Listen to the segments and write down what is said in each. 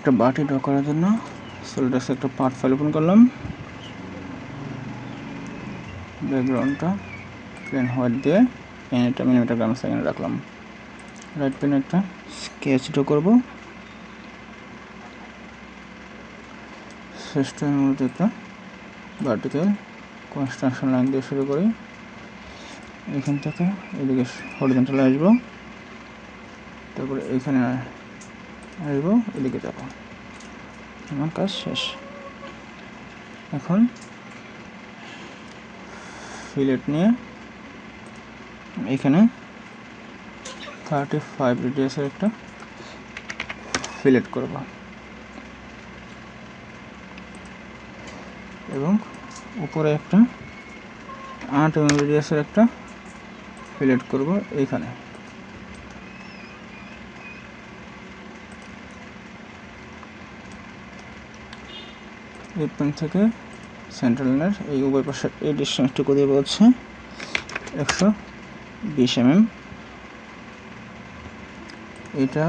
একটা বাটি ড্র করার জন্য। সোলডার্স একটা পার্ট ফাইল ওপেন করলাম। ব্যাকগ্রাউন্ডটা প্লেন হোয়াইট দিয়ে এটা মিলিমিটার গ্রাম সেকেন্ড রাখলাম। রাইট পেন একটা স্কেচ ড্র করব। শেষ মূলত একটা ভার্টিক্যাল কনস্ট্রাকশন লাইন দিয়ে শুরু করি। এখান থেকে এদিকে হরিজেন্টাল আসব। তারপরে এখানে আসব এদিকে যাব। আমার কাজ শেষ। এখন ফিলেট নিয়ে এখানে থার্টি ফাইভ রেডিয়াসের একটা ফিলেট করব। এবং উপরে একটা আট রেডিয়াসের একটা ফিলেট করব এইখানে এই পয়েন্ট থেকে সেন্ট্রাল লাইনের এই উভয় পাশে এই ডিস্টেন্সটুকু দিয়ে বলছে একশো বিশ এমএম এটা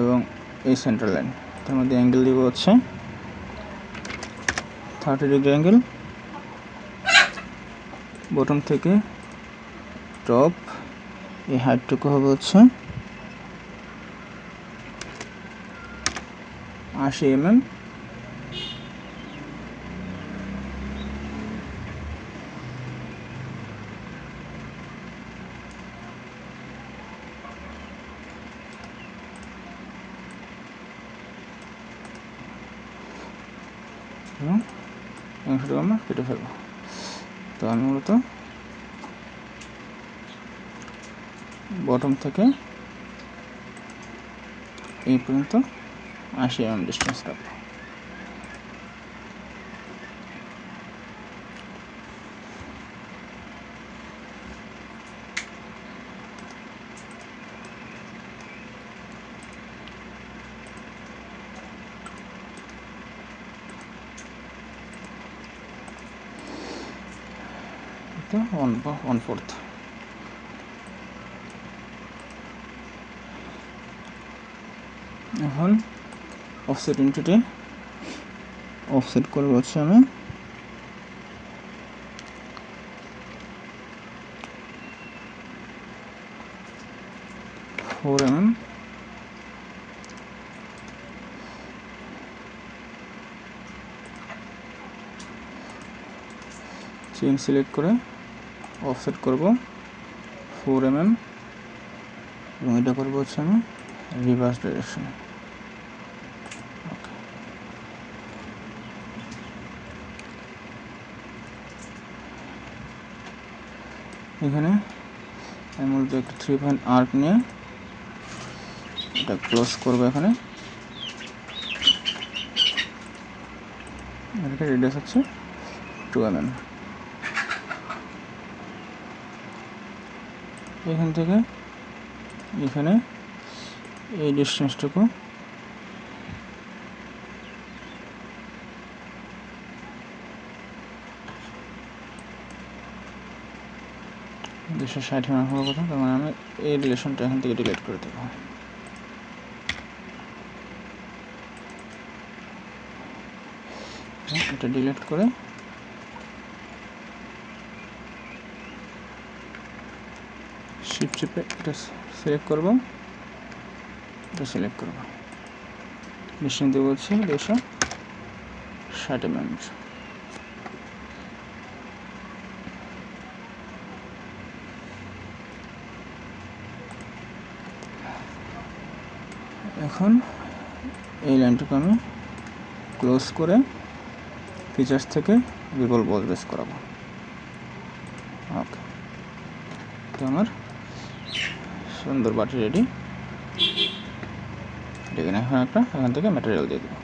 এবং এই সেন্ট্রাল লাইন তার মধ্যে অ্যাঙ্গেল দিব হচ্ছে থার্টি ডিগ্রি অ্যাঙ্গেল বটম থেকে টপ এই হাইটটুকু হবে হচ্ছে আশি এমএম এবং অংশটুকু আমরা কেটে ফেলব তো আমি মূলত বটম থেকে এই পর্যন্ত আশি এম ডিস্টেন্স রাখব এটা ওয়ান ওয়ান ফোর্থ এখন অফসেট ইনটুটে অফসেট করব হচ্ছে আমি। ফোর এম চেন সিলেক্ট করে অফসেট করব। ফোর এম এম এবং এটা করব হচ্ছে আমি রিভার্স ডাইরেকশন এখানে আমি মূলত একটা থ্রি পয়েন্ট আর্ক নিয়ে এটা ক্লোজ করব এখানে। এটা রেডিয়াস হচ্ছে টু এম এম এখান থেকে, এখানে, এই ডিস্টেন্সটুকু দুশো ষাট এমএম হওয়ার কথা, তার মানে আমি এই রিলেশনটা এখান থেকে ডিলিট করে দেবো। এটা ডিলিট করে শিপ চিপে এটা সিলেক্ট করব। এটা সিলেক্ট করব। দিয়ে বলছি দুশো ষাট এমএম এখন এই লাইনটুকু আমি ক্লোজ করে ফিচার্স থেকে গুগল বল বেস করাবো। ওকে তো আমার সুন্দর বাটি রেডি এখানে এখন একটা এখান থেকে ম্যাটেরিয়াল দিয়ে দেবো।